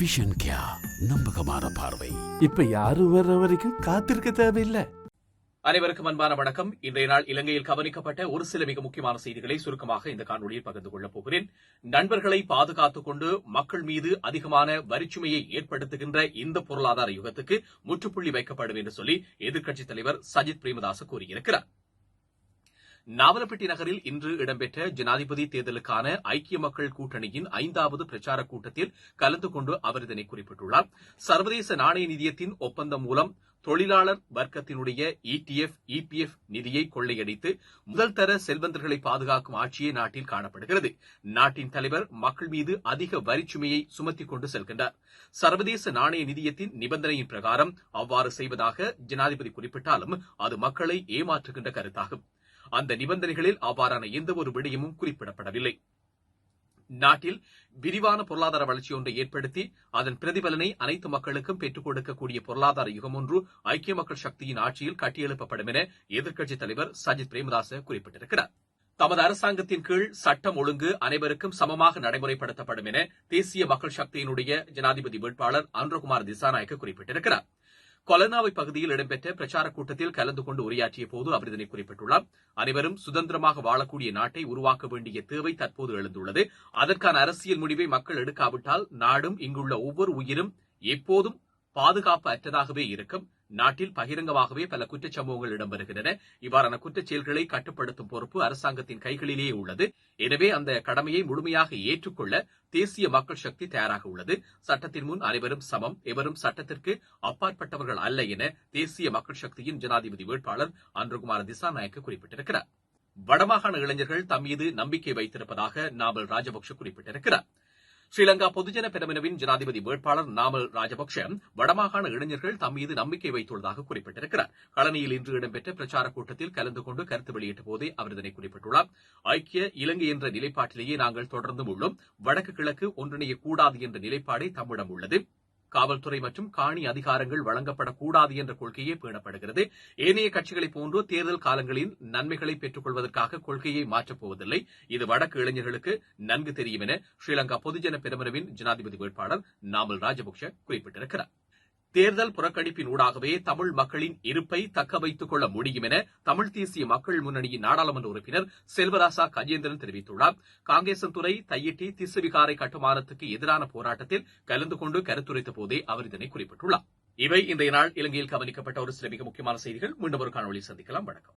Vision கியா நம்பகமான பார்வை. இப்ப யாரும் வர்ற வரைக்கும் காத்திருக்க தேவையில்லை. அனைவருக்கும் அன்பான வணக்கம். இன்றைய நாள் இலங்கையில் கவனிக்கப்பட்ட ஒரு சில மிக முக்கியமான செய்திகளை சுருக்கமாக இந்த காணொலியில் பகிர்ந்து கொள்ளப் போகிறேன். நண்பர்களை பாதுகாத்துக் கொண்டு மக்கள் மீது அதிகமான வரிச்சுமையை ஏற்படுத்துகின்ற இந்த பொருளாதார யுகத்துக்கு முற்றுப்புள்ளி வைக்கப்படும் என்று சொல்லி எதிர்க்கட்சித் தலைவர் சஜித் பிரேமதாஸ் கூறியிருக்கிறார். நாவலப்பட்டி நகரில் இன்று இடம்பெற்ற ஜனாதிபதி தேர்தலுக்கான ஐக்கிய மக்கள் கூட்டணியின் ஐந்தாவது பிரச்சார கூட்டத்தில் கலந்து கொண்டு அவர் இதனை குறிப்பிட்டுள்ளார். சர்வதேச நாணய நிதியத்தின் ஒப்பந்தம் மூலம் தொழிலாளர் வர்க்கத்தினுடைய இடிஎஃப் இபிஎஃப் நிதியை கொள்ளையடித்து முதல் தர செல்வந்தர்களை பாதுகாக்கும் ஆட்சியே நாட்டில் காணப்படுகிறது. நாட்டின் தலைவர் மக்கள் மீது அதிக வரிச்சுமையை சுமத்திக் கொண்டு செல்கின்றார். சர்வதேச நாணய நிதியத்தின் நிபந்தனையின் பிரகாரம் அவ்வாறு செய்வதாக ஜனாதிபதி குறிப்பிட்டாலும் அது மக்களை ஏமாற்றுகின்ற கருத்தாகும். அந்த நிபந்தனைகளில் அவ்வாறான எந்த ஒரு விடயமும் குறிப்பிடப்படவில்லை. நாட்டில் விரிவான பொருளாதார வளர்ச்சி ஒன்றை ஏற்படுத்தி அதன் பிரதிபலனை அனைத்து மக்களுக்கும் பெற்றுக் கொடுக்கக்கூடிய பொருளாதார யுகம் ஒன்று ஐக்கிய மக்கள் சக்தியின் ஆட்சியில் கட்டியெழுப்பப்படும் என எதிர்க்கட்சித் தலைவர் சஜித் பிரேமதாச குறிப்பிட்டிருக்கிறார். தமது அரசாங்கத்தின் கீழ் சட்டம் ஒழுங்கு அனைவருக்கும் சமமாக நடைமுறைப்படுத்தப்படும் என தேசிய மக்கள் சக்தியினுடைய ஜனாதிபதி வேட்பாளர் அன்றகுமார் திசாநாயக்க குறிப்பிட்டிருக்கிறார். கொலனாவை பகுதியில் இடம்பெற்ற பிரச்சார கூட்டத்தில் கலந்து கொண்டு உரையாற்றிய போது அவர் இதனை குறிப்பிட்டுள்ளார். அனைவரும் சுதந்திரமாக வாழக்கூடிய நாட்டை உருவாக்க வேண்டிய தேவை தற்போது எழுந்துள்ளது. அதற்கான அரசியல் முடிவை மக்கள் எடுக்காவிட்டால் நாடும் இங்குள்ள ஒவ்வொரு உயிரும் எப்போதும் பாதுகாப்பு அற்றதாகவே இருக்கும். நாட்டில் பகிரங்கமாகவே பல குற்றச் சம்பவங்கள் இடம்பெறுகின்றன. இவ்வாறான குற்றச் செயல்களை கட்டுப்படுத்தும் பொறுப்பு அரசாங்கத்தின் கைகளிலேயே உள்ளது. எனவே அந்த கடமையை முழுமையாக ஏற்றுக்கொள்ள தேசிய மக்கள் சக்தி தயாராக உள்ளது. சட்டத்தின் முன் அனைவரும் சமம் எவரும் சட்டத்திற்கு அப்பாற்பட்டவர்கள் அல்ல என தேசிய மக்கள் சக்தியின் ஜனாதிபதி வேட்பாளர் அன்றுகுமார் திசாநாயக்க குறிப்பிட்டிருக்கிறார். வடமாகாண இளைஞர்கள் தம் மீது நம்பிக்கை வைத்திருப்பதாக நாமல் ராஜபக்ஷ குறிப்பிட்டிருக்கிறார். ஸ்ரீலங்கா பொதுஜன பெரமுனவின் ஜனாதிபதி வேட்பாளர் நாமல் ராஜபக்ஷ வடமாகாண இளைஞர்கள் தம் மீது நம்பிக்கை வைத்துள்ளதாக குறிப்பிட்டிருக்கிறார். களனியில் இன்று இடம்பெற்ற பிரச்சார கூட்டத்தில் கலந்து கொண்டு கருத்து வெளியிட்ட போதே அவர் இதனை குறிப்பிட்டுள்ளார். ஐக்கிய இலங்கை என்ற நிலைப்பாட்டிலேயே நாங்கள் தொடர்ந்தும் உள்ளோம். வடக்கு கிழக்கு ஒன்றிணையக்கூடாது என்ற நிலைப்பாடே தம்மிடம் உள்ளது. காவல்துறை மற்றும் காணி அதிகாரங்கள் வழங்கப்படக்கூடாது என்ற கொள்கையே பேணப்படுகிறது. ஏனைய கட்சிகளைப் போன்று தேர்தல் காலங்களில் நன்மைகளை பெற்றுக் கொள்வதற்காக கொள்கையை மாற்றப் போவதில்லை. இது வடக்கு இளைஞர்களுக்கு நன்கு தெரியும் என ஸ்ரீலங்கா பொதுஜன பெருமனவின் ஜனாதிபதி வேட்பாளர் நாமல் ராஜபக்ஷ குறிப்பிட்டிருக்கிறார். தேர்தல் புறக்கணிப்பின் ஊடாகவே தமிழ் மக்களின் இருப்பை தக்க வைத்துக் கொள்ள முடியும் என தமிழ் தேசிய மக்கள் முன்னணியின் நாடாளுமன்ற உறுப்பினர் செல்வராசா கஜேந்திரன் தெரிவித்துள்ளார். காங்கேசன்துறை தையிட்டி திசுவிகாரை கட்டுமானத்துக்கு எதிரான போராட்டத்தில் கலந்து கொண்டு கருத்துரைத்த போதே அவர் இதனை குறிப்பிட்டுள்ளார். இவை இன்றைய நாள் இலங்கையில் கவனிக்கப்பட்ட ஒரு சில மிக முக்கியமான செய்திகள். மீண்டும் ஒரு காணொலி சந்திக்கலாம். வணக்கம்.